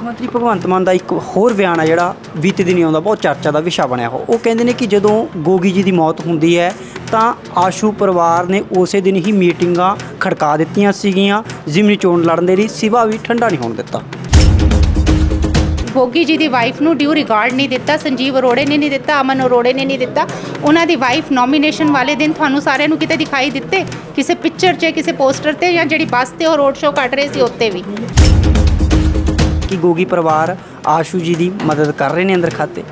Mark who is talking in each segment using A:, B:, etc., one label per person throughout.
A: ਮੁੱਖ ਮੰਤਰੀ ਭਗਵੰਤ ਮਾਨ ਦਾ ਇੱਕ ਹੋਰ ਬਿਆਨ ਆ ਜਿਹੜਾ ਬੀਤੇ ਦਿਨੀ ਆਉਂਦਾ, ਬਹੁਤ ਚਰਚਾ ਦਾ ਵਿਸ਼ਾ ਬਣਿਆ ਹੋ ਉਹ ਕਹਿੰਦੇ ਨੇ ਕਿ ਜਦੋਂ ਗੋਗੀ ਜੀ ਦੀ ਮੌਤ ਹੁੰਦੀ ਹੈ, ਤਾਂ ਆਸ਼ੂ ਪਰਿਵਾਰ ਨੇ ਉਸੇ ਦਿਨ ਹੀ ਮੀਟਿੰਗਾਂ ਖੜਕਾ ਦਿੱਤੀਆਂ ਸੀਗੀਆਂ। ਜ਼ਿਮਨੀ ਚੋਣ ਲੜਨ ਦੇ ਲਈ ਸਿਵਾ ਵੀ ਠੰਡਾ ਨਹੀਂ ਹੋਣ ਦਿੱਤਾ।
B: ਗੋਗੀ ਜੀ ਦੀ ਵਾਈਫ ਨੂੰ ਡਿਊ ਰਿਗਾਰਡ ਨਹੀਂ ਦਿੱਤਾ, ਸੰਜੀਵ ਅਰੋੜੇ ਨੇ ਨਹੀਂ ਦਿੱਤਾ, ਅਮਨ ਅਰੋੜੇ ਨੇ ਨਹੀਂ ਦਿੱਤਾ। ਉਹਨਾਂ ਦੀ ਵਾਈਫ ਨੋਮੀਨੇਸ਼ਨ ਵਾਲੇ ਦਿਨ ਤੁਹਾਨੂੰ ਸਾਰਿਆਂ ਨੂੰ ਕਿਤੇ ਦਿਖਾਈ ਦਿੱਤੇ? ਕਿਸੇ ਪਿਕਚਰ 'ਚ, ਕਿਸੇ ਪੋਸਟਰ ਤੇ ਜਾਂ ਜਿਹੜੀ ਬੱਸ ਤੇ ਉਹ ਰੋਡ ਸ਼ੋਅ ਕੱਢ ਰਹੇ ਸੀ, ਉੱਤੇ ਵੀ?
A: ਕਿ ਗੋਗੀ ਪਰਿਵਾਰ ਆਸ਼ੂ ਜੀ ਦੀ ਮਦਦ ਕਰ ਰਹੇ ਨੇ ਅੰਦਰ ਖਾਤੇ।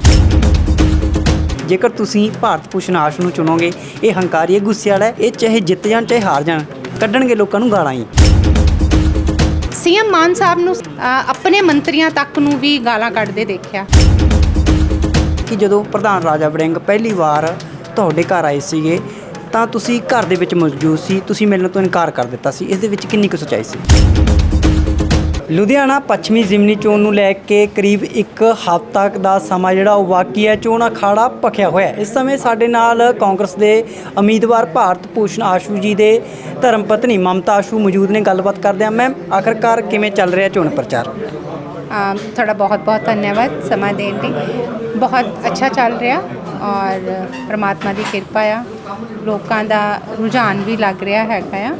A: ਜੇਕਰ ਤੁਸੀਂ ਭਾਰਤ ਭੂਸ਼ਣ ਆਸ਼ੂ ਨੂੰ ਚੁਣੋਗੇ ਇਹ ਹੰਕਾਰੀ ਹੈ ਗੁੱਸੇ ਵਾਲਾ ਹੈ ਇਹ ਚਾਹੇ ਜਿੱਤ ਜਾਣ ਚਾਹੇ ਹਾਰ ਜਾਣ ਕੱਢਣਗੇ ਲੋਕਾਂ ਨੂੰ ਗਾਲਾਂ ਹੀ।
B: ਸੀਐਮ ਮਾਨ ਸਾਹਿਬ ਨੂੰ ਅ, ਆਪਣੇ ਮੰਤਰੀਆਂ ਤੱਕ ਨੂੰ ਵੀ ਗਾਲਾਂ ਕੱਢਦੇ ਦੇਖਿਆ।
A: ਕਿ ਜਦੋਂ ਪ੍ਰਧਾਨ ਰਾਜਾ ਵੜਿੰਗ ਪਹਿਲੀ ਵਾਰ ਤੁਹਾਡੇ ਘਰ ਆਏ ਸੀਗੇ ਤਾਂ ਤੁਸੀਂ ਘਰ ਦੇ ਵਿੱਚ ਮੌਜੂਦ ਸੀ ਤੁਸੀਂ ਮਿਲਣ ਤੋਂ ਇਨਕਾਰ ਕਰ ਦਿੱਤਾ ਸੀ। ਇਸ ਦੇ ਵਿੱਚ ਕਿੰਨੀ ਕੁ ਸੱਚਾਈ ਸੀ? ਲੁਧਿਆਣਾ ਪੱਛਮੀ ਜ਼ਿਮਨੀ ਚੋਣ ਨੂੰ ਲੈ ਕੇ ਕਰੀਬ ਇੱਕ ਹਫ਼ਤਾ ਦਾ ਸਮਾਂ ਜਿਹੜਾ ਉਹ ਬਾਕੀ ਹੈ। ਚੋਣ ਅਖਾੜਾ ਭਖਿਆ ਹੋਇਆ ਇਸ ਸਮੇਂ ਸਾਡੇ ਨਾਲ ਕਾਂਗਰਸ ਦੇ ਉਮੀਦਵਾਰ ਭਾਰਤ ਭੂਸ਼ਣ ਆਸ਼ੂ ਜੀ ਦੇ ਧਰਮ ਪਤਨੀ ਮਮਤਾ ਆਸ਼ੂ ਮੌਜੂਦ ਨੇ। ਗੱਲਬਾਤ ਕਰਦੇ ਹਾਂ। ਮੈਮ, ਆਖਰਕਾਰ ਕਿਵੇਂ ਚੱਲ ਰਿਹਾ ਚੋਣ ਪ੍ਰਚਾਰ?
B: ਤੁਹਾਡਾ ਬਹੁਤ ਬਹੁਤ ਧੰਨਵਾਦ ਸਮਾਂ ਦੇਣ ਲਈ। ਬਹੁਤ ਅੱਛਾ ਚੱਲ ਰਿਹਾ ਔਰ ਪ੍ਰਮਾਤਮਾ ਦੀ ਕਿਰਪਾ ਆ। ਲੋਕਾਂ ਦਾ ਰੁਝਾਨ ਵੀ ਲੱਗ ਰਿਹਾ ਹੈਗਾ ਆ।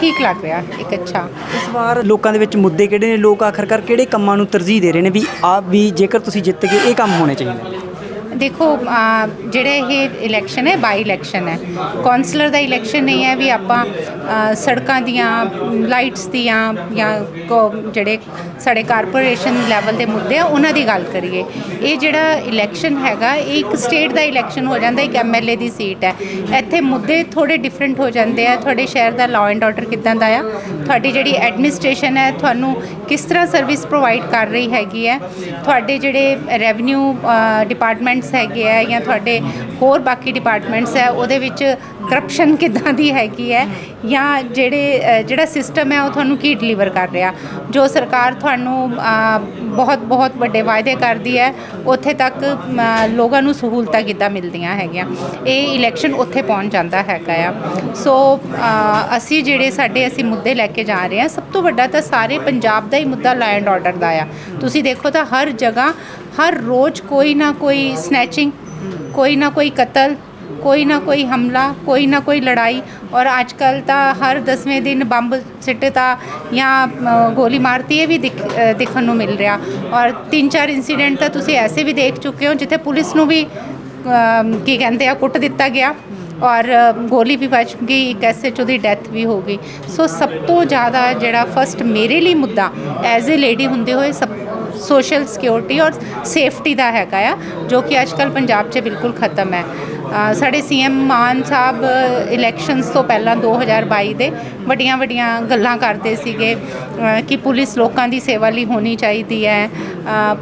B: ਠੀਕ ਲੱਗ ਰਿਹਾ, ਇੱਕ ਅੱਛਾ।
A: ਇਸ ਵਾਰ ਲੋਕਾਂ ਦੇ ਵਿੱਚ ਮੁੱਦੇ ਕਿਹੜੇ ਨੇ? ਲੋਕ ਆਖਰਕਾਰ ਕਿਹੜੇ ਕੰਮਾਂ ਨੂੰ ਤਰਜੀਹ ਦੇ ਰਹੇ ਨੇ? ਵੀ ਆ, ਵੀ ਜੇਕਰ ਤੁਸੀਂ ਜਿੱਤ ਗਏ, ਇਹ ਕੰਮ ਹੋਣੇ ਚਾਹੀਦੇ।
B: ਦੇਖੋ ਜਿਹੜੇ ਇਹ ਇਲੈਕਸ਼ਨ ਹੈ ਬਾਈ ਇਲੈਕਸ਼ਨ ਹੈ। ਕਾਉਂਸਲਰ ਦਾ ਇਲੈਕਸ਼ਨ ਨਹੀਂ ਹੈ ਵੀ ਆਪਾਂ ਸੜਕਾਂ ਦੀਆਂ ਲਾਈਟਸ ਦੀਆਂ ਜਾਂ ਕੋ- ਜਿਹੜੇ ਸਾਡੇ ਕਾਰਪੋਰੇਸ਼ਨ ਲੈਵਲ ਦੇ ਮੁੱਦੇ ਆ, ਉਹਨਾਂ ਦੀ ਗੱਲ ਕਰੀਏ। ਇਹ ਜਿਹੜਾ ਇਲੈਕਸ਼ਨ ਹੈਗਾ, ਇਹ ਇੱਕ ਸਟੇਟ ਦਾ ਇਲੈਕਸ਼ਨ ਹੋ ਜਾਂਦਾ, ਇੱਕ ਐਮਐਲਏ ਦੀ ਸੀਟ ਹੈ। ਇੱਥੇ ਮੁੱਦੇ ਥੋੜੇ ਡਿਫਰੈਂਟ ਹੋ ਜਾਂਦੇ ਆ। ਤੁਹਾਡੇ ਸ਼ਹਿਰ ਦਾ ਲਾਅ ਐਂਡ ਆਰਡਰ ਕਿੱਦਾਂ ਦਾ ਆ? ਤੁਹਾਡੀ ਜਿਹੜੀ ਐਡਮਿਨਿਸਟ੍ਰੇਸ਼ਨ ਹੈ, ਤੁਹਾਨੂੰ ਕਿਸ ਤਰ੍ਹਾਂ ਸਰਵਿਸ ਪ੍ਰੋਵਾਈਡ ਕਰ ਰਹੀ ਹੈਗੀ ਹੈ? ਤੁਹਾਡੇ ਜਿਹੜੇ ਰੈਵਨਿਊ ਡਿਪਾਰਟਮੈਂਟ ਡਿਪਾਰਟਮੈਂਟਸ ਹੈਗੇ ਆ ਜਾਂ ਤੁਹਾਡੇ ਹੋਰ ਬਾਕੀ ਡਿਪਾਰਟਮੈਂਟਸ ਹੈ ਉਹਦੇ ਵਿੱਚ ਕਰਪਸ਼ਨ ਕਿੱਦਾਂ ਦੀ ਹੈਗੀ ਹੈ ਜਾਂ ਜਿਹੜੇ ਜਿਹੜਾ ਸਿਸਟਮ ਹੈ ਉਹ ਤੁਹਾਨੂੰ ਕੀ ਡਿਲੀਵਰ ਕਰ ਰਿਹਾ? ਜੋ ਸਰਕਾਰ ਤੁਹਾਨੂੰ ਬਹੁਤ ਬਹੁਤ ਵੱਡੇ ਵਾਅਦੇ ਕਰਦੀ ਹੈ, ਉੱਥੇ ਤੱਕ ਲੋਕਾਂ ਨੂੰ ਸਹੂਲਤਾਂ ਕਿੱਦਾਂ ਮਿਲਦੀਆਂ ਹੈਗੀਆਂ? ਇਹ ਇਲੈਕਸ਼ਨ ਉੱਥੇ ਪਹੁੰਚ ਜਾਂਦਾ ਹੈਗਾ ਆ। ਸੋ ਅਸੀਂ ਜਿਹੜੇ ਸਾਡੇ, ਅਸੀਂ ਮੁੱਦੇ ਲੈ ਕੇ ਜਾ ਰਹੇ ਹਾਂ, ਸਭ ਤੋਂ ਵੱਡਾ ਤਾਂ ਸਾਰੇ ਪੰਜਾਬ ਦਾ ਹੀ ਮੁੱਦਾ ਲਾਅ ਐਂਡ ਆਰਡਰ ਦਾ ਆ। ਤੁਸੀਂ ਦੇਖੋ ਤਾਂ ਹਰ ਜਗ੍ਹਾ ਹਰ ਰੋਜ਼ ਕੋਈ ਨਾ ਕੋਈ ਸਨੈਚਿੰਗ ਕੋਈ ਨਾ ਕੋਈ ਕਤਲ ਕੋਈ ਨਾ ਕੋਈ ਹਮਲਾ ਕੋਈ ਨਾ ਕੋਈ ਲੜਾਈ। ਔਰ ਅੱਜ ਕੱਲ ਤਾਂ ਹਰ 10ਵੇਂ ਦਿਨ ਬੰਬ ਸਿੱਟਤਾ ਜਾਂ ਗੋਲੀ ਮਾਰਤੀ ਇਹ ਵੀ ਦਿਖ- ਅ, ਦੇਖਣ ਨੂੰ ਮਿਲ ਰਿਹਾ। ਔਰ ਤਿੰਨ ਚਾਰ ਇਨਸੀਡੈਂਟ ਤਾਂ ਤੁਸੀਂ ਐਸੇ ਵੀ ਦੇਖ ਚੁੱਕੇ ਹੋ ਜਿੱਥੇ ਪੁਲਿਸ ਨੂੰ ਵੀ ਕੀ ਕਹਿੰਦੇ ਆ ਕੁੱਟ ਦਿੱਤਾ ਗਿਆ। ਔਰ ਗੋਲੀ ਵੀ ਵੱਜ ਗਈ ਇੱਕ ਐਸਐਚਓ ਦੀ ਡੈਥ ਵੀ ਹੋ ਗਈ। ਸੋ ਸਭ ਤੋਂ ਜ਼ਿਆਦਾ ਜਿਹੜਾ ਫਸਟ ਮੇਰੇ ਲਈ ਮੁੱਦਾ ਐਜ਼ ਅ ਲੇਡੀ ਹੁੰਦੇ ਹੋਏ ਸਭ ਸੋਸ਼ਲ ਸਿਕਿਉਰਿਟੀ ਔਰ ਸੇਫਟੀ ਦਾ ਹੈਗਾ ਆ ਜੋ ਕਿ ਅੱਜ ਕੱਲ ਪੰਜਾਬ 'ਚ ਬਿਲਕੁਲ ਖਤਮ ਹੈ। ਅ, ਸਾਡੇ ਸੀਐਮ ਮਾਨ ਸਾਹਿਬ ਇਲੈਕਸ਼ਨਸ ਤੋਂ ਪਹਿਲਾਂ 2022 ਦੇ ਵੱਡੀਆਂ ਵੱਡੀਆਂ ਗੱਲਾਂ ਕਰਦੇ ਸੀਗੇ ਕਿ ਪੁਲਿਸ ਲੋਕਾਂ ਦੀ ਸੇਵਾ ਲਈ ਹੋਣੀ ਚਾਹੀਦੀ ਹੈ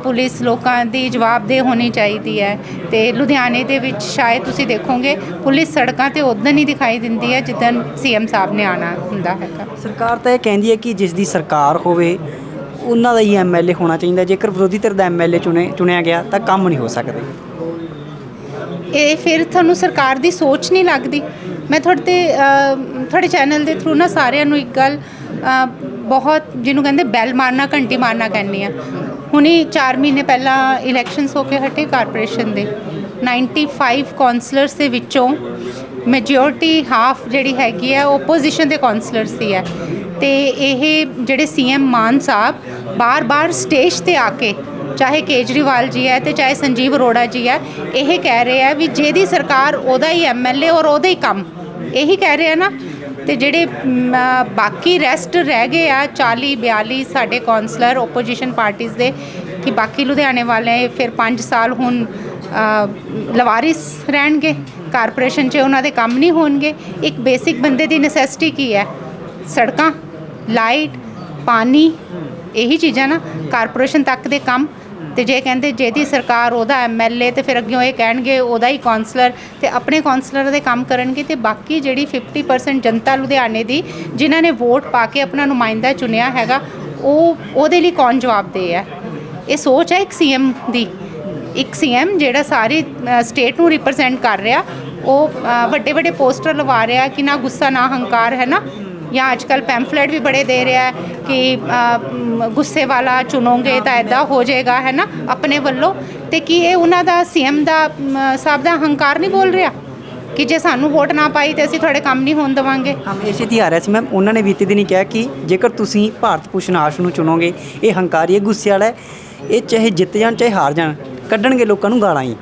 B: ਪੁਲਿਸ ਲੋਕਾਂ ਦੀ ਜਵਾਬਦੇਹ ਹੋਣੀ ਚਾਹੀਦੀ ਹੈ ਤੇ ਲੁਧਿਆਣੇ ਦੇ ਵਿੱਚ ਸ਼ਾਇਦ ਤੁਸੀਂ ਦੇਖੋਗੇ ਪੁਲਿਸ ਸੜਕਾਂ ਤੇ ਉਦੋਂ ਹੀ ਦਿਖਾਈ ਦਿੰਦੀ ਹੈ ਜਿੱਦਣ ਸੀਐਮ ਸਾਹਿਬ ਨੇ ਆਣਾ ਹੁੰਦਾ ਹੈਗਾ।
A: ਸਰਕਾਰ ਤਾਂ ਇਹ ਕਹਿੰਦੀ ਹੈ ਕਿ ਜਿਸ ਦੀ ਸਰਕਾਰ ਹੋਵੇ ਉਹਨਾਂ ਦਾ ਹੀ ਐਮਐਲਏ ਹੋਣਾ ਚਾਹੀਦਾ ਜੇਕਰ ਵਿਰੋਧੀ ਧਿਰ ਦਾ ਐਮਐਲਏ ਚੁਣੇ ਚੁਣਿਆ ਗਿਆ ਤਾਂ ਕੰਮ ਨਹੀਂ ਹੋ ਸਕਦੇ।
B: ਇਹ ਫਿਰ ਤੁਹਾਨੂੰ ਸਰਕਾਰ ਦੀ ਸੋਚ ਨਹੀਂ ਲੱਗਦੀ? ਮੈਂ ਤੁਹਾਡੇ ਤੇ ਅ, ਤੁਹਾਡੇ ਚੈਨਲ ਦੇ ਥਰੂ ਨਾ ਸਾਰਿਆਂ ਨੂੰ ਇੱਕ ਗੱਲ ਅ, ਬਹੁਤ ਜਿਹਨੂੰ ਕਹਿੰਦੇ ਬੈਲ ਮਾਰਨਾ ਘੰਟੀ ਮਾਰਨਾ ਕਹਿੰਦੀ ਆ ਹੁਣੀ 4 ਮਹੀਨੇ ਪਹਿਲਾਂ ਇਲੈਕਸ਼ਨਸ ਹੋ ਕੇ ਹਟੇ ਕਾਰਪੋਰੇਸ਼ਨ ਦੇ। 95 ਕਾਉਂਸਲਰਸ ਦੇ ਵਿੱਚੋਂ ਮੈਜੋਰਟੀ ਹਾਫ ਜਿਹੜੀ ਹੈਗੀ ਹੈ ਓਪੋਜੀਸ਼ਨ ਦੇ ਕਾਉਂਸਲਰਸ ਦੀ ਹੈ। ਤੇ ਇਹ ਜਿਹੜੇ ਸੀਐਮ ਮਾਨ ਸਾਹਿਬ ਬਾਰ-ਬਾਰ ਸਟੇਜ ਤੇ ਆ ਕੇ ਚਾਹੇ ਕੇਜਰੀਵਾਲ ਜੀ ਹੈ ਤੇ ਚਾਹੇ ਸੰਜੀਵ ਅਰੋੜਾ ਜੀ ਹੈ, ਇਹ ਕਹਿ ਰਹੇ ਆ ਵੀ ਜਿਹਦੀ ਸਰਕਾਰ ਉਹਦਾ ਹੀ ਐਮਐਲਏ ਔਰ ਉਹਦਾ ਹੀ ਕੰਮ। ਇਹੀ ਕਹਿ ਰਹੇ ਆ ਨਾ। ਤੇ ਜਿਹੜੇ ਬਾਕੀ ਰੈਸਟ ਰਹਿ ਗਏ ਆ 40 42 ਸਾਡੇ ਕਾਉਂਸਲਰ ਓਪੋਜੀਸ਼ਨ ਪਾਰਟੀਆਂ ਦੇ, ਕਿ ਬਾਕੀ ਲੁਧਿਆਣੇ ਵਾਲੇ ਫਿਰ 5 ਸਾਲ ਹੁਣ ਲਵਾਰਿਸ ਰਹਿਣਗੇ। ਕਾਰਪੋਰੇਸ਼ਨ 'ਚ ਉਹਨਾਂ ਦੇ ਕੰਮ ਨਹੀਂ ਹੋਣਗੇ। ਇੱਕ ਬੇਸਿਕ ਬੰਦੇ ਦੀ ਨੈਸੈਸਿਟੀ ਕੀ ਹੈ? ਸੜਕਾਂ। ਲਾਈਟ, ਪਾਣੀ, ਇਹੀ ਚੀਜ਼ਾਂ ਨਾ ਕਾਰਪੋਰੇਸ਼ਨ ਤੱਕ ਦੇ ਕੰਮ। ਤੇ ਜੇ ਕਹਿੰਦੇ ਜਿਹਦੀ ਸਰਕਾਰ, ਉਹਦਾ ਐਮਐਲਏ ਤੇ ਫਿਰ ਅੱਗੇ ਇਹ ਕਹਿਣਗੇ, ਉਹਦਾ ਹੀ ਕਾਉਂਸਲਰ ਤੇ ਆਪਣੇ ਕਾਉਂਸਲਰ ਦੇ ਕੰਮ ਕਰਨਗੇ ਤੇ ਬਾਕੀ ਜਿਹੜੀ 50% ਜਨਤਾ ਲੁਧਿਆਣੇ ਦੀ, ਜਿਨ੍ਹਾਂ ਨੇ ਵੋਟ ਪਾ ਕੇ ਆਪਣਾ ਨੁਮਾਇੰਦਾ ਚੁਣਿਆ ਹੈਗਾ, ਉਹ, ਉਹਦੇ ਲਈ ਕੌਣ ਜਵਾਬਦੇਹ ਹੈ? ਇਹ ਸੋਚ ਹੈ ਇੱਕ ਸੀਐਮ ਦੀ। ਇੱਕ ਸੀਐਮ ਜਿਹੜਾ ਸਾਰੀ ਸਟੇਟ ਨੂੰ ਰਿਪਰੈਜ਼ੈਂਟ ਕਰ ਰਿਹਾ, ਉਹ ਵੱਡੇ ਵੱਡੇ ਪੋਸਟਰ ਲਵਾ ਰਿਹਾ ਕਿ ਨਾ ਗੁੱਸਾ, ਨਾ ਹੰਕਾਰ, ਹੈ ਨਾ? ਜਾਂ ਅੱਜਕੱਲ ਪੈਂਫਲੇਟ ਵੀ ਬੜੇ ਦੇ ਰਿਹਾ ਹੈ ਕਿ ਗੁੱਸੇ ਵਾਲਾ ਚੁਣੋਗੇ ਤਾਂ ਐਦਾਂ ਹੋ ਜਾਏਗਾ ਹੈ ਨਾ ਆਪਣੇ ਵੱਲੋਂ। ਤੇ ਕੀ ਇਹ ਉਹਨਾਂ ਦਾ ਸੀਐਮ ਦਾ ਸਾਹਿਬ ਦਾ ਹੰਕਾਰ ਨਹੀਂ ਬੋਲ ਰਿਹਾ? ਕਿ ਜੇ ਸਾਨੂੰ ਵੋਟ ਨਾ ਪਾਈ ਤੇ ਅਸੀਂ ਤੁਹਾਡੇ ਕੰਮ ਨਹੀਂ ਹੋਣ ਦੇਵਾਂਗੇ?
A: ਹਮੇਸ਼ਾ ਦੀ ਆ ਰਿਹਾ ਸੀ ਮੈਮ। ਉਹਨਾਂ ਨੇ ਬੀਤੇ ਦਿਨੀ ਕਿਹਾ ਕਿ ਜੇਕਰ ਤੁਸੀਂ ਭਾਰਤ ਭੂਸ਼ਣ ਆਸ਼ ਨੂੰ ਚੁਣੋਗੇ ਇਹ ਹੰਕਾਰੀ ਹੈ ਗੁੱਸੇ ਵਾਲਾ ਹੈ ਇਹ ਚਾਹੇ ਜਿੱਤ ਜਾਣ ਚਾਹੇ ਹਾਰ ਜਾਣ ਕੱਢਣਗੇ ਲੋਕਾਂ ਨੂੰ ਗਾਲਾਂ ਹੀ।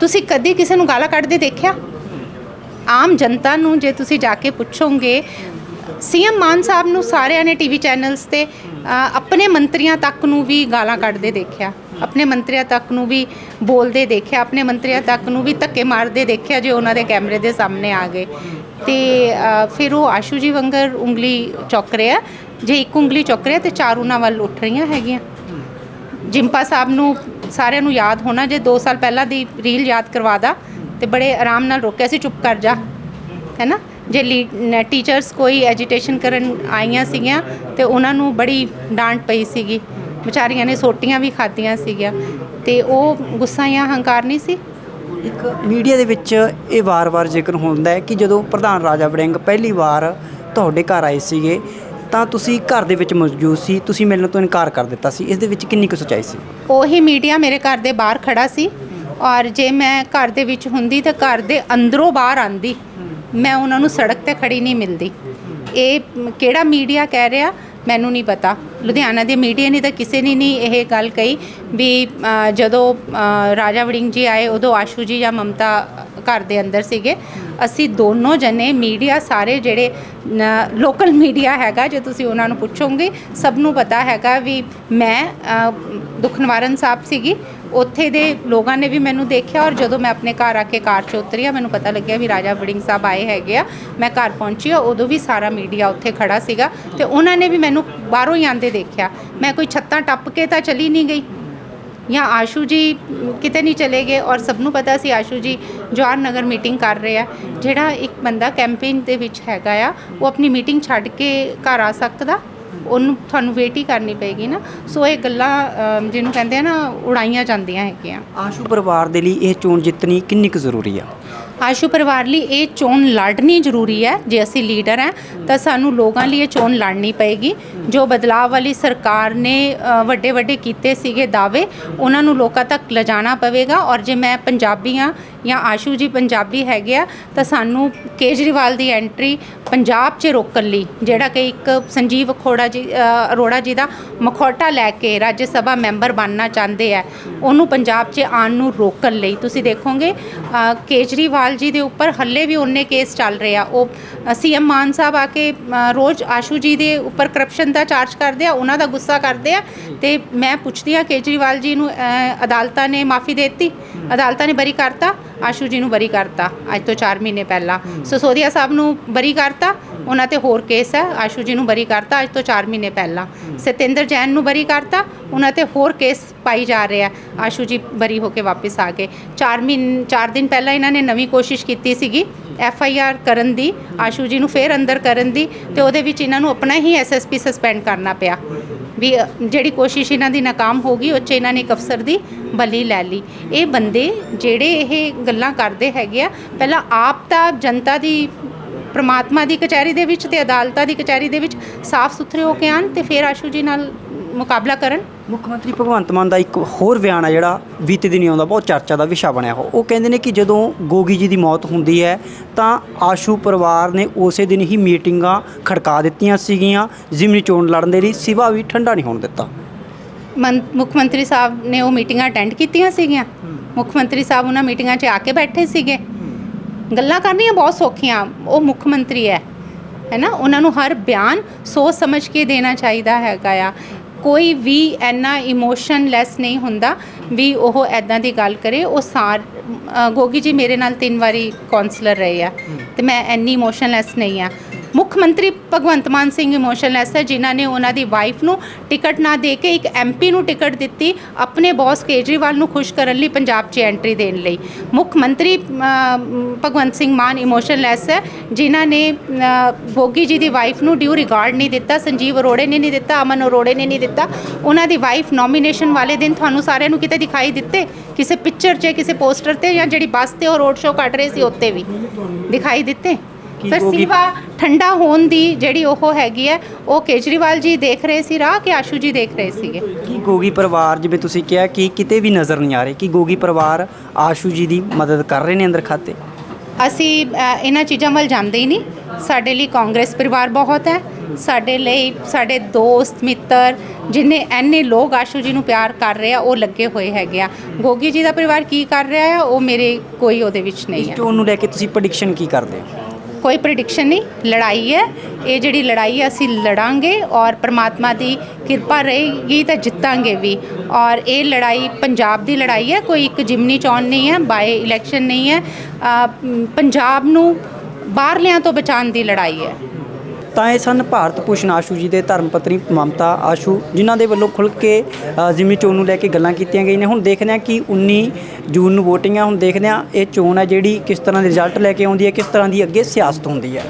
B: ਤੁਸੀਂ ਕਦੀ ਕਿਸੇ ਨੂੰ ਗਾਲਾਂ ਕੱਢਦੇ ਦੇਖਿਆ? ਆਮ ਜਨਤਾ ਨੂੰ ਜੇ ਤੁਸੀਂ ਜਾ ਕੇ ਪੁੱਛੋਗੇ, ਸੀਐਮ ਮਾਨ ਸਾਹਿਬ ਨੂੰ ਸਾਰਿਆਂ ਨੇ ਟੀਵੀ ਚੈਨਲਸ ਤੇ ਆਪਣੇ ਮੰਤਰੀਆਂ ਤੱਕ ਨੂੰ ਵੀ ਗਾਲਾਂ ਕੱਢਦੇ ਦੇਖਿਆ, ਆਪਣੇ ਮੰਤਰੀਆਂ ਤੱਕ ਨੂੰ ਵੀ ਬੋਲਦੇ ਦੇਖਿਆ, ਆਪਣੇ ਮੰਤਰੀਆਂ ਤੱਕ ਨੂੰ ਵੀ ਧੱਕੇ ਮਾਰਦੇ ਦੇਖਿਆ ਜੇ ਉਹਨਾਂ ਦੇ ਕੈਮਰੇ ਦੇ ਸਾਹਮਣੇ ਆ ਗਏ। ਤੇ ਫਿਰ ਉਹ ਆਸ਼ੂ ਜੀ ਵੰਗਰ ਉਂਗਲੀ ਚੁੱਕ ਰਿਹਾ, ਜੇ ਇੱਕ ਉਂਗਲੀ ਚੁੱਕ ਰਿਹਾ ਤੇ ਚਾਰ ਉਹਨਾਂ ਵੱਲ ਉੱਠ ਰਹੀਆਂ ਹੈਗੀਆਂ। ਜਿੰਪਾ ਸਾਹਿਬ ਨੂੰ ਸਾਰਿਆਂ ਨੂੰ ਯਾਦ ਹੋਣਾ, ਜੇ 2 ਸਾਲ ਪਹਿਲਾਂ ਦੀ ਰੀਲ ਯਾਦ ਕਰਵਾਦਾ ਤੇ ਬੜੇ ਆਰਾਮ ਨਾਲ ਰੋਕਿਆ ਸੀ ਚੁੱਪ ਕਰ ਜਾ ਹੈ ਨਾ ਜੇ ਟੀਚਰਸ ਕੋਈ ਐਜੀਟੇਸ਼ਨ ਕਰਨ ਆਈਆਂ ਸੀਗੀਆਂ ਤੇ ਉਹਨਾਂ ਨੂੰ ਬੜੀ ਡਾਂਟ ਪਈ ਸੀਗੀ। ਵਿਚਾਰੀਆਂ ਨੇ ਸੋਟੀਆਂ ਵੀ ਖਾਧੀਆਂ ਸੀਗੀਆਂ ਤੇ ਉਹ ਗੁੱਸਾ ਜਾਂ ਹੰਕਾਰ ਨਹੀਂ ਸੀ?
A: ਇੱਕ ਮੀਡੀਆ ਦੇ ਵਿੱਚ ਇਹ ਵਾਰ-ਵਾਰ ਜ਼ਿਕਰ ਹੁੰਦਾ ਹੈ ਕਿ ਜਦੋਂ ਪ੍ਰਧਾਨ ਰਾਜਾ ਵੜਿੰਗ ਪਹਿਲੀ ਵਾਰ ਤੁਹਾਡੇ ਘਰ ਆਏ ਸੀਗੇ ਤਾਂ ਤੁਸੀਂ ਘਰ ਦੇ ਵਿੱਚ ਮੌਜੂਦ ਸੀ ਤੁਸੀਂ ਮਿਲਣ ਤੋਂ ਇਨਕਾਰ ਕਰ ਦਿੱਤਾ ਸੀ। ਇਸ ਦੇ ਵਿੱਚ ਕਿੰਨੀ ਕੁ ਸੱਚਾਈ ਸੀ?
B: ਉਹੀ ਮੀਡੀਆ ਮੇਰੇ ਘਰ ਦੇ ਬਾਹਰ ਖੜਾ ਸੀ। ਔਰ ਜੇ ਮੈਂ ਘਰ ਦੇ ਵਿੱਚ ਹੁੰਦੀ ਤਾਂ ਘਰ ਦੇ ਅੰਦਰੋਂ ਬਾਹਰ ਆਂਦੀ ਮੈਂ ਉਹਨਾਂ ਨੂੰ ਸੜਕ ਤੇ ਖੜੀ ਨਹੀਂ ਮਿਲਦੀ। ਇਹ ਕਿਹੜਾ ਮੀਡੀਆ ਕਹਿ ਰਿਹਾ? ਮੈਨੂੰ ਨਹੀਂ ਪਤਾ। ਲੁਧਿਆਣਾ ਦੇ ਮੀਡੀਆ ਨੇ ਤਾਂ ਕਿਸੇ ਨੇ ਨਹੀਂ ਇਹ ਗੱਲ ਕਹੀ ਵੀ ਅ, ਜਦੋਂ ਅ, ਰਾਜਾ ਵੜਿੰਗ ਜੀ ਆਏ ਉਦੋਂ ਆਸ਼ੂ ਜੀ ਜਾਂ ਮਮਤਾ ਘਰ ਦੇ ਅੰਦਰ ਸੀਗੇ। ਅਸੀਂ ਦੋਨੋਂ ਜਣੇ ਮੀਡੀਆ ਸਾਰੇ ਜਿਹੜੇ ਲੋਕਲ ਮੀਡੀਆ ਹੈਗਾ ਜੇ ਤੁਸੀਂ ਉਹਨਾਂ ਨੂੰ ਪੁੱਛੋਗੇ ਸਭ ਨੂੰ ਪਤਾ ਹੈਗਾ ਵੀ ਮੈਂ ਅ, ਦੁੱਖ ਨਿਵਾਰਨ ਸਾਹਿਬ ਸੀਗੀ। ਉੱਥੇ ਦੇ ਲੋਕਾਂ ਨੇ ਵੀ ਮੈਨੂੰ ਦੇਖਿਆ ਔਰ ਜਦੋਂ ਮੈਂ ਆਪਣੇ ਘਰ ਆ ਕੇ ਕਾਰ 'ਚ ਉਤਰੀ ਆ, ਮੈਨੂੰ ਪਤਾ ਲੱਗਿਆ ਵੀ ਰਾਜਾ ਵੜਿੰਗ ਸਾਹਿਬ ਆਏ ਹੈਗੇ ਆ। ਮੈਂ ਘਰ ਪਹੁੰਚੀ ਆ, ਉਦੋਂ ਵੀ ਸਾਰਾ ਮੀਡੀਆ ਉੱਥੇ ਖੜਾ ਸੀਗਾ ਤੇ ਉਹਨਾਂ ਨੇ ਵੀ ਮੈਨੂੰ ਬਾਹਰੋਂ ਹੀ ਆਂਦੇ ਦੇਖਿਆ। ਮੈਂ ਕੋਈ ਛੱਤਾਂ ਟੱਪ ਕੇ ਤਾਂ ਚਲੀ ਨਹੀਂ ਗਈ ਜਾਂ ਆਸ਼ੂ ਜੀ ਕਿਤੇ ਨਹੀਂ ਚਲੇ ਗਏ ਔਰ ਸਭ ਨੂੰ ਪਤਾ ਸੀ ਆਸ਼ੂ ਜੀ ਜਵਾਹਰ ਨਗਰ ਮੀਟਿੰਗ ਕਰ ਰਹੇ ਆ। ਜਿਹੜਾ ਇੱਕ ਬੰਦਾ ਕੈਂਪੇਨ ਦੇ ਵਿੱਚ ਹੈਗਾ ਆ, ਉਹ ਆਪਣੀ ਮੀਟਿੰਗ ਛੱਡ ਕੇ ਘਰ ਆ ਸਕਦਾ? ਉਹਨੂੰ ਤੁਹਾਨੂੰ ਵੇਟ ਹੀ ਕਰਨੀ ਪਏਗੀ ਨਾ। ਸੋ ਇਹ ਗੱਲਾਂ ਅਮ, ਜਿਹਨੂੰ ਕਹਿੰਦੇ ਆ ਨਾ ਉਡਾਈਆਂ ਜਾਂਦੀਆਂ ਹੈਗੀਆਂ।
A: ਆਸ਼ੂ ਪਰਿਵਾਰ ਦੇ ਲਈ ਇਹ ਚੋਣ ਜਿੱਤਣੀ ਕਿੰਨੀ ਕੁ ਜ਼ਰੂਰੀ ਆ?
B: ਆਸ਼ੂ ਪਰਿਵਾਰ ਲਈ ਇਹ ਚੋਣ ਲੜਨੀ ਜ਼ਰੂਰੀ ਹੈ। ਜੇ ਅਸੀਂ ਲੀਡਰ ਹੈ ਤਾਂ ਸਾਨੂੰ ਲੋਕਾਂ ਲਈ ਇਹ ਚੋਣ ਲੜਨੀ ਪਏਗੀ। ਜੋ ਬਦਲਾਅ ਵਾਲੀ ਸਰਕਾਰ ਨੇ ਵੱਡੇ ਵੱਡੇ ਕੀਤੇ ਸੀਗੇ ਦਾਅਵੇ ਉਹਨਾਂ ਨੂੰ ਲੋਕਾਂ ਤੱਕ ਲਿਜਾਣਾ ਪਵੇਗਾ। ਔਰ ਜੇ ਮੈਂ ਪੰਜਾਬੀ ਹਾਂ ਜਾਂ ਆਸ਼ੂ ਜੀ ਪੰਜਾਬੀ ਹੈਗੇ ਆ ਤਾਂ ਸਾਨੂੰ ਕੇਜਰੀਵਾਲ ਦੀ ਐਂਟਰੀ ਪੰਜਾਬ 'ਚ ਰੋਕਣ ਲਈ ਜਿਹੜਾ ਕਿ ਇੱਕ ਸੰਜੀਵ ਅਖੋੜਾ ਜੀ ਅ, ਅਰੋੜਾ ਜੀ ਦਾ ਮਖੌਟਾ ਲੈ ਕੇ ਰਾਜ ਸਭਾ ਮੈਂਬਰ ਬਣਨਾ ਚਾਹੁੰਦੇ ਆ ਉਹਨੂੰ ਪੰਜਾਬ 'ਚ ਆਉਣ ਨੂੰ ਰੋਕਣ ਲਈ। ਤੁਸੀਂ ਦੇਖੋਗੇ ਅ, ਕੇਜਰੀਵਾਲ ਜੀ ਦੇ ਉੱਪਰ ਹੱਲੇ ਵੀ ਉਹਨੇ ਕੇਸ ਚੱਲ ਰਹੇ। ਆ ਉਹ ਸੀਐਮ ਮਾਨ ਸਾਹਿਬ ਆ ਕੇ ਅ, ਰੋਜ਼ ਆਸ਼ੂ ਜੀ ਦੇ ਉੱਪਰ ਕਰਪਸ਼ਨ ਦਾ ਚਾਰਜ ਕਰਦੇ ਆ ਉਹਨਾਂ ਦਾ ਗੁੱਸਾ ਕਰਦੇ ਆ ਤੇ ਮੈਂ ਪੁੱਛਦੀ ਆ ਕੇਜਰੀਵਾਲ ਜੀ ਨੂੰ ਅ, ਅਦਾਲਤਾਂ ਨੇ ਮਾਫੀ ਦੇ ਦਿੱਤੀ ਅਦਾਲਤਾਂ ਨੇ ਬਰੀ ਕਰਤਾ। ਆਸ਼ੂ ਜੀ ਨੂੰ ਬਰੀ ਕਰਤਾ, ਅੱਜ ਤੋਂ 4 ਮਹੀਨੇ ਪਹਿਲਾਂ। ਸਸੋਦੀਆ ਸਾਹਿਬ ਨੂੰ ਬਰੀ ਕਰਤਾ, ਉਹਨਾਂ ਤੇ ਹੋਰ ਕੇਸ ਹੈ, ਆਸ਼ੂ ਜੀ ਨੂੰ ਬਰੀ ਕਰਤਾ, ਅੱਜ ਤੋਂ 4 ਮਹੀਨੇ ਪਹਿਲਾਂ। ਸਤਿੰਦਰ ਜੈਨ ਨੂੰ ਬਰੀ ਕਰਤਾ, ਉਹਨਾਂ ਤੇ ਹੋਰ ਕੇਸ ਪਾਈ ਜਾ ਰਿਹਾ ਆਸ਼ੂ ਜੀ ਬਰੀ ਹੋ ਕੇ ਵਾਪਸ ਆ ਗਏ। 4 ਮਹੀਨੇ 4 ਦਿਨ ਪਹਿਲਾਂ ਇਹਨਾਂ ਨੇ ਨਵੀਂ ਕੋਸ਼ਿਸ਼ ਕੀਤੀ ਸੀਗੀ, ਐਫ ਆਈ ਆਰ ਕਰਨ ਦੀ, ਆਸ਼ੂ ਜੀ ਨੂੰ ਫੇਰ ਅੰਦਰ ਕਰਨ ਦੀ, ਤੇ ਉਹਦੇ ਵਿੱਚ ਇਹਨਾਂ ਨੂੰ ਆਪਣਾ ਹੀ ਐਸ ਐਸ ਪੀ ਸਸਪੈਂਡ ਕਰਨਾ ਪਿਆ। ਵੀ ਜਿਹੜੀ ਕੋਸ਼ਿਸ਼ ਇਹਨਾਂ ਦੀ ਨਾਕਾਮ ਹੋ ਗਈ, ਉਹ 'ਚ ਇਹਨਾਂ ਨੇ ਇੱਕ ਅਫਸਰ ਦੀ ਬਲੀ ਲੈ ਲਈ। ਇਹ ਬੰਦੇ ਜਿਹੜੇ ਇਹ ਗੱਲਾਂ ਕਰਦੇ ਹੈਗੇ ਆ, ਪਹਿਲਾਂ ਆਪ ਤਾਂ ਜਨਤਾ ਦੀ, ਪ੍ਰਮਾਤਮਾ ਦੀ ਕਚਹਿਰੀ ਦੇ ਵਿੱਚ ਤੇ ਅਦਾਲਤਾਂ ਦੀ ਕਚਹਿਰੀ ਦੇ ਵਿੱਚ ਸਾਫ਼ ਸੁਥਰੇ ਹੋ ਕੇ ਆਣ ਤੇ ਫਿਰ ਆਸ਼ੂ ਜੀ ਨਾਲ ਮੁਕਾਬਲਾ ਕਰਨ?
A: ਮੁੱਖ ਮੰਤਰੀ ਭਗਵੰਤ ਮਾਨ ਦਾ ਇੱਕ ਹੋਰ ਬਿਆਨ ਆ ਜਿਹੜਾ ਬੀਤੇ ਦਿਨੀ ਆਉਂਦਾ ਬਹੁਤ ਚਰਚਾ ਦਾ ਵਿਸ਼ਾ ਬਣਿਆ ਹੋ ਉਹ ਕਹਿੰਦੇ ਨੇ ਕਿ ਜਦੋਂ ਗੋਗੀ ਜੀ ਦੀ ਮੌਤ ਹੁੰਦੀ ਹੈ ਤਾਂ ਆਸ਼ੂ ਪਰਿਵਾਰ ਨੇ ਉਸੇ ਦਿਨ ਹੀ ਮੀਟਿੰਗਾਂ ਖੜਕਾ ਦਿੱਤੀਆਂ ਸੀਗੀਆਂ ਜ਼ਿਮਨੀ ਚੋਣ ਲੜਨ ਦੇ ਲਈ ਸਿਵਾ ਵੀ ਠੰਡਾ ਨਹੀਂ ਹੋਣ ਦਿੱਤਾ।
B: ਮੁੱਖ ਮੰਤਰੀ ਸਾਹਿਬ ਨੇ ਉਹ ਮੀਟਿੰਗਾਂ ਅਟੈਂਡ ਕੀਤੀਆਂ ਸੀਗੀਆਂ। ਮੁੱਖ ਮੰਤਰੀ ਸਾਹਿਬ ਉਹਨਾਂ ਮੀਟਿੰਗਾਂ 'ਚ ਆ ਕੇ ਬੈਠੇ ਸੀਗੇ। ਗੱਲਾਂ ਕਰਨੀਆਂ ਬਹੁਤ ਸੌਖੀਆਂ ਉਹ ਮੁੱਖ ਮੰਤਰੀ ਹੈ। ਹੈ ਨਾ ਉਹਨਾਂ ਨੂੰ ਹਰ ਬਿਆਨ ਸੋਚ ਸਮਝ ਕੇ ਦੇਣਾ ਚਾਹੀਦਾ ਹੈਗਾ ਆ। ਕੋਈ ਵੀ ਐਨਾ ਇਮੋਸ਼ਨਲੈਸ ਨਹੀਂ ਹੁੰਦਾ ਵੀ ਉਹ ਐਦਾਂ ਦੀ ਗੱਲ ਕਰੇ। ਉਹ ਸਾਰ ਅ, ਗੋਗੀ ਜੀ ਮੇਰੇ ਨਾਲ ਤਿੰਨ ਵਾਰੀ ਕਾਉਂਸਲਰ ਰਹੇ ਆ ਤੇ ਮੈਂ ਐਨੀ ਇਮੋਸ਼ਨਲੈਸ ਨਹੀਂ ਆ। ਮੁੱਖ ਮੰਤਰੀ ਭਗਵੰਤ ਮਾਨ ਸਿੰਘ ਇਮੋਸ਼ਨਲੈਸ ਹੈ ਜਿਨ੍ਹਾਂ ਨੇ ਉਹਨਾਂ ਦੀ ਵਾਈਫ ਨੂੰ ਟਿਕਟ ਨਾ ਦੇ ਕੇ ਇੱਕ ਐਮਪੀ ਨੂੰ ਟਿਕਟ ਦਿੱਤੀ ਆਪਣੇ ਬੌਸ ਕੇਜਰੀਵਾਲ ਨੂੰ ਖੁਸ਼ ਕਰਨ ਲਈ ਪੰਜਾਬ 'ਚ ਐਂਟਰੀ ਦੇਣ ਲਈ। ਮੁੱਖ ਮੰਤਰੀ ਭਗਵੰਤ ਸਿੰਘ ਮਾਨ ਇਮੋਸ਼ਨਲੈਸ ਹੈ ਜਿਨ੍ਹਾਂ ਨੇ ਅ, ਭੋਗੀ ਜੀ ਦੀ ਵਾਈਫ ਨੂੰ ਡਿਊ ਰਿਗਾਰਡ ਨਹੀਂ ਦਿੱਤਾ ਸੰਜੀਵ ਅਰੋੜੇ ਨੇ ਨਹੀਂ ਦਿੱਤਾ ਅਮਨ ਅਰੋੜੇ ਨੇ ਨਹੀਂ ਦਿੱਤਾ। ਉਹਨਾਂ ਦੀ ਵਾਈਫ ਨੋਮੀਨੇਸ਼ਨ ਵਾਲੇ ਦਿਨ ਤੁਹਾਨੂੰ ਸਾਰਿਆਂ ਨੂੰ ਕਿਤੇ ਦਿਖਾਈ ਦਿੱਤੇ? ਕਿਸੇ ਪਿਕਚਰ 'ਚ ਕਿਸੇ ਪੋਸਟਰ ਤੇ ਜਾਂ ਜਿਹੜੀ ਬੱਸ ਤੇ ਉਹ ਰੋਡ ਸ਼ੋਅ ਕੱਢ ਰਹੇ ਸੀ ਉੱਤੇ ਵੀ ਦਿਖਾਈ ਦਿੱਤੇ? ਫਿਰ ਸਿਵਾ ਠੰਡਾ ਹੋਣ ਦੀ ਜਿਹੜੀ ਉਹ ਹੈਗੀ ਹੈ ਉਹ ਕੇਜਰੀਵਾਲ ਜੀ ਦੇਖ ਰਹੇ ਸੀ ਰਾਹ ਕਿ ਆਸ਼ੂ ਜੀ ਦੇਖ ਰਹੇ ਸੀਗੇ?
A: ਕੀ ਗੋਗੀ ਪਰਿਵਾਰ ਜਿਵੇਂ ਤੁਸੀਂ ਕਿਹਾ ਕਿ ਕਿਤੇ ਵੀ ਨਜ਼ਰ ਨਹੀਂ ਆ ਰਹੇ ਕਿ ਗੋਗੀ ਪਰਿਵਾਰ ਆਸ਼ੂ ਜੀ ਦੀ ਮਦਦ ਕਰ ਰਹੇ ਨੇ ਅੰਦਰ ਖਾਤੇ?
B: ਅਸੀਂ ਅ, ਇਹਨਾਂ ਚੀਜ਼ਾਂ ਵੱਲ ਜਾਂਦੇ ਹੀ ਨਹੀਂ। ਸਾਡੇ ਲਈ ਕਾਂਗਰਸ ਪਰਿਵਾਰ ਬਹੁਤ ਹੈ। ਸਾਡੇ ਲਈ ਸਾਡੇ ਦੋਸਤ ਮਿੱਤਰ ਜਿੰਨੇ ਐਨੇ ਲੋਕ ਆਸ਼ੂ ਜੀ ਨੂੰ ਪਿਆਰ ਕਰ ਰਹੇ ਆ ਉਹ ਲੱਗੇ ਹੋਏ ਹੈਗੇ ਆ। ਗੋਗੀ ਜੀ ਦਾ ਪਰਿਵਾਰ ਕੀ ਕਰ ਰਿਹਾ ਹੈ ਉਹ ਮੇਰੇ ਕੋਈ ਉਹਦੇ ਵਿੱਚ
A: ਇਸ
B: ਨਹੀਂ ਹੈ।
A: ਚੋਣ ਨੂੰ ਲੈ ਕੇ ਤੁਸੀਂ ਪ੍ਰੈਡਿਕਸ਼ਨ ਕੀ ਕਰਦੇ ਹੋ?
B: ਕੋਈ ਪ੍ਰੈਡਿਕਸ਼ਨ ਨਹੀਂ, ਲੜਾਈ ਹੈ। ਇਹ ਜਿਹੜੀ ਲੜਾਈ ਹੈ, ਅਸੀਂ ਲੜਾਂਗੇ ਔਰ ਪ੍ਰਮਾਤਮਾ ਦੀ ਕਿਰਪਾ ਰਹੇਗੀ ਤਾਂ ਜਿੱਤਾਂਗੇ ਵੀ। ਔਰ ਇਹ ਲੜਾਈ ਪੰਜਾਬ ਦੀ ਲੜਾਈ ਹੈ, ਕੋਈ ਇੱਕ ਜਿਮਨੀ ਚੋਣ ਨਹੀਂ ਹੈ ਬਾਏ ਇਲੈਕਸ਼ਨ ਨਹੀਂ ਹੈ। ਪੰਜਾਬ ਨੂੰ ਬਾਹਰਲਿਆਂ ਤੋਂ ਬਚਾਉਣ ਦੀ ਲੜਾਈ ਹੈ।
A: ਤਾਂ ਇਹ ਸਨ ਭਾਰਤ ਭੂਸ਼ਣ ਆਸ਼ੂ ਜੀ ਦੇ ਧਰਮ ਪਤਨੀ ਮਮਤਾ ਆਸ਼ੂ ਜਿਨ੍ਹਾਂ ਦੇ ਵੱਲੋਂ ਖੁੱਲ੍ਹ ਕੇ ਅ, ਜ਼ਿਮਨੀ ਚੋਣ ਨੂੰ ਲੈ ਕੇ ਗੱਲਾਂ ਕੀਤੀਆਂ ਗਈਆਂ ਨੇ। ਹੁਣ ਦੇਖਦੇ ਹਾਂ ਕਿ 19 ਜੂਨ ਨੂੰ VOTING ਆ ਹੁਣ ਦੇਖਦੇ ਹਾਂ ਇਹ ਚੋਣ ਹੈ ਜਿਹੜੀ ਕਿਸ ਤਰ੍ਹਾਂ ਦੇ ਰਿਜ਼ਲਟ ਲੈ ਕੇ ਆਉਂਦੀ ਹੈ ਕਿਸ ਤਰ੍ਹਾਂ ਦੀ ਅੱਗੇ ਸਿਆਸਤ ਹੁੰਦੀ ਹੈ।